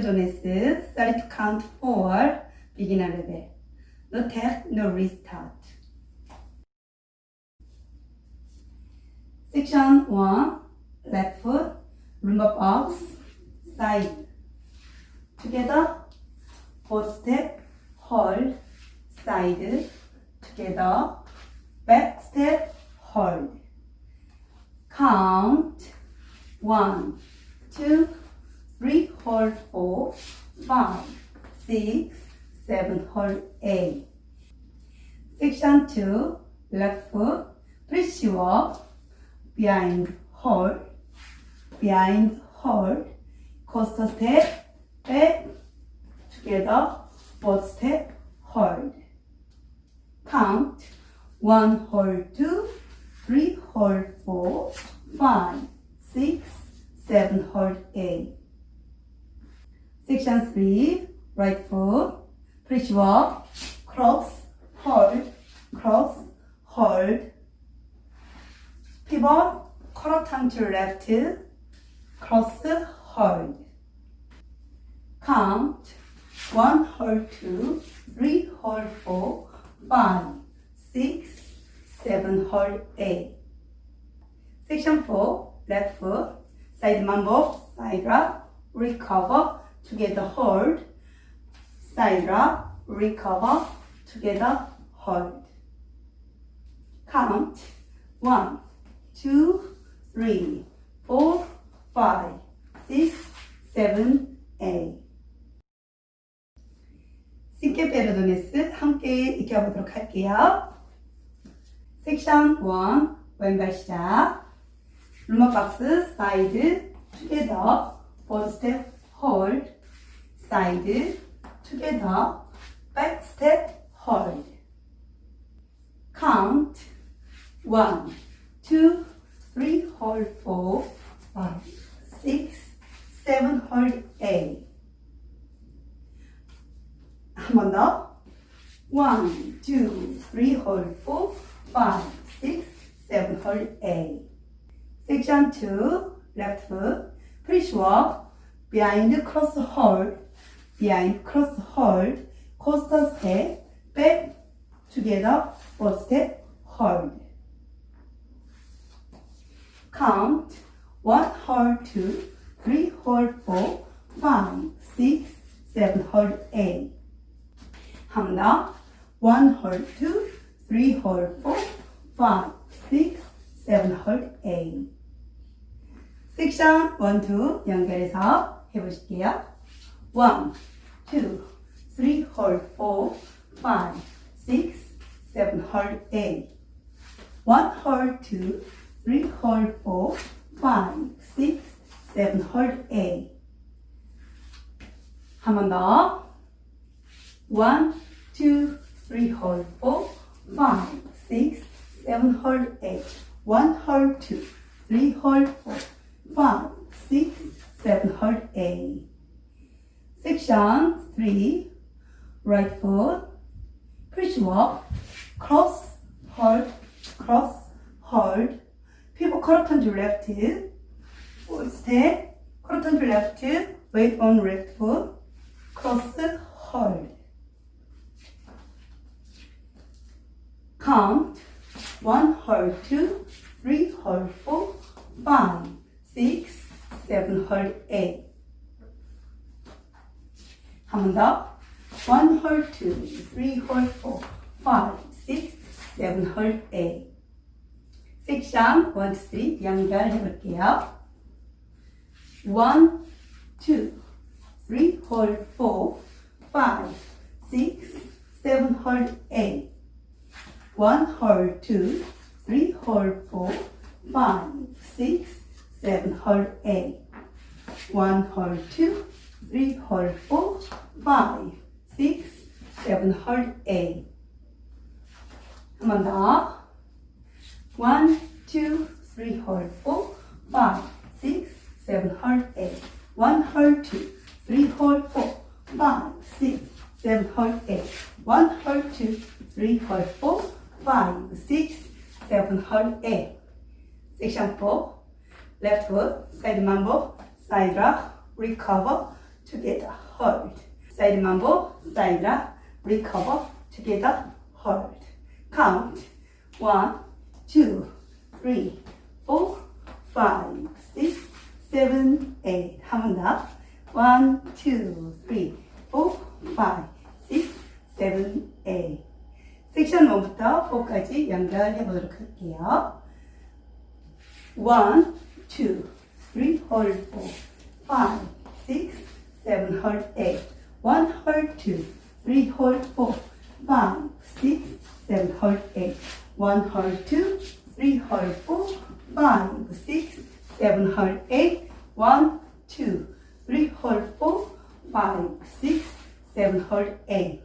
perodonesis, start to count four, beginner level. No tap, no restart. Section 1, left foot, lumbar box, side. Together, both step, hold, side, together, back step, hold. Count, one, two, three, hold, four, five, six, seven, hold, eight. Section 2, left foot, push you up, behind, hold, behind, hold, coaster step, back, together, both step, hold. Count, one, hold, two, three, hold, four, five, six, seven, hold, eight. Section 3, right foot, push walk, cross, hold, cross, hold. Pivot, quarter turn to left, cross, hold. Count, one, hold, two, three, hold, four, five, six, seven, hold, eight. Section 4, left foot, side mambo, side drop, recover, together hold, side drop, recover, together hold. Count, one, two, three, four, five, six, seven, eight. 신께 페르도네스 함께 익혀보도록 할게요. 섹션 1, 왼발 시작. 루머 박스, 사이드, 투게더, 본 스텝, hold, side, together, back step, hold. Count, one, two, three, hold, four, five, six, seven, hold, eight. 한번 더. One, two, three, hold, four, five, six, seven, hold, eight. Section two, left foot, push walk, behind cross hold, behind cross hold, coaster step, back, together, both step, hold. Count, 1, hold 2, 3, hold 4, 5, 6, 7, hold 8. 한 번 더. 1, hold 2, 3, hold 4, 5, 6, 7, hold 8. 섹션 1, 2 연결해서 해보실게요. 1, 2, 3, hold 4, 5, 6, 7, hold 8. 1, hold 2, 3, hold 4, 5, 6, 7, hold 8. 한 번 더. 1, 2, 3, hold 4, 5, 6, 7, hold 8. 1, hold 2, 3, hold 4, 5, 6, 7, hold 8. Section 3, right foot, push walk, cross, hold, cross, hold. Pivot turn to left, step, turn to left, weight on left foot, cross, hold. Count, 1, hold 2, 1, hold 2, 3, hold 4, 5, 6, 7, hold 8. 섹션 1, 2, 3 연결해 볼게요. 1, 2, 3, hold 4, 5, 6, 7, hold 8. 1, hold 2, 3, hold 4, 5, 6, 7, hold 8. 1, hold 2, 3, hold 4, 5, 6, 7, hold 8. 한 번 더. 1, 2, 3, hold 4, 5, 6, 7, hold 8. 1, hold 2, 3, hold 4, 5, 6, 7, hold 8. 1, hold 2, 3, hold 4, 5, 6, 7, hold 8. Section 4, left foot, side mambo, side rock, recover, together, hold. 사이드 만보, 사이드 업, recover, together, hold. Count. One, two, three, four, five, six, seven, eight. 한번 더. One, two, three, four, five, six, seven, eight. 섹션 1부터 4까지 연결해 보도록 할게요. One, two, three, hold four, five, six, seven, hold eight. One, hold two, three, hold four, five, six, seven, hold eight. One, hold two, three, hold four, five, six, seven, hold eight. One, two, three, hold four, five, six, seven, hold eight.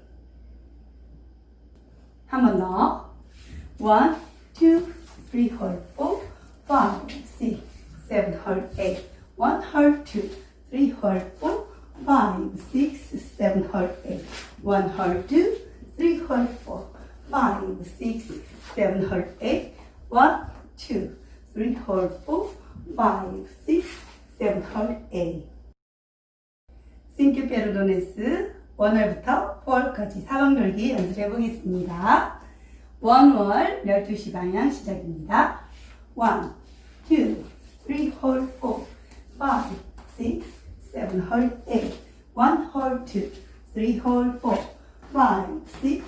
한 번 더. One, two, three, hold four, five, six, seven, hold eight. One, hold two, three, hold four, five, six, seven, hold eight. One, hold two, three, hold four, five, six, seven, hold eight. One, two, three, hold four, five, six, seven, hold eight. 싱크 페르도네스 1월부터 4월까지 4번 돌기 연습해 보겠습니다. 1월 12시 방향 시작입니다. 1, 2, 3, hold 4, 5, 6, 7, hold 8, 1, hold 2, 3, hold 4, 5, 6,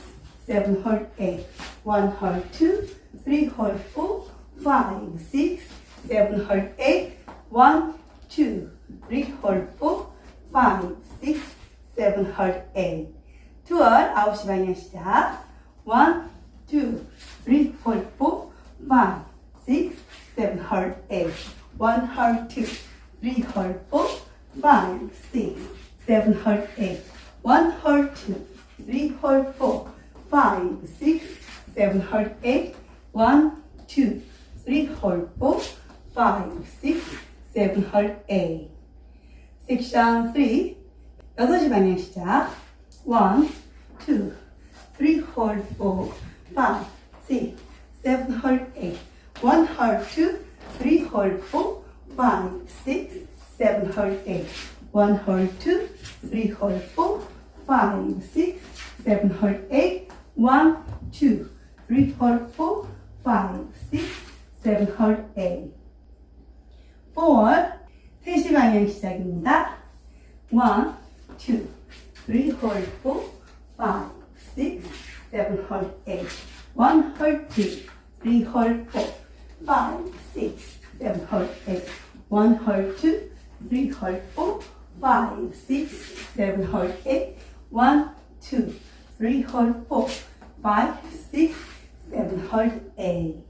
7, hold 8, 1, hold 2, 3, hold 4, 5, 6, 7, hold 8, 1, 2, 3, hold 4, 5, 6, 7, hold 8. 2월 9시 방향 시작. 1, 2, 3, hold 4, 5, 6, 7, hold 8. 1, hold 2, 3, hold 4, 5, 6, 7, hold 8. 1, hold 2, 3, hold 4, 5, 6, 7, hold 8. 1, 2, 3, hold 4, 5, 6, 7, hold 8. 섹션 3 6시 방향 시작 1, 2, 3, hold 4, 5, 6, 7, hold 8 1, hold 2, 3, hold 4, 5, 6, 7, hold 8 1, hold 2, 3, hold 4, five, six, seven, eight, one, two, three, four, four, five, six, seven, eight. four, 3시 방향 시작입니다. one, two, three, four, four, five, six, seven, eight. one, two, three, four, five, six, seven, eight. one, two, three, four, five, six, seven, eight. Hold 4, 5, 6, 7, hold 8. 1, 2, 3, 4, 5, 6, 7, hold 8.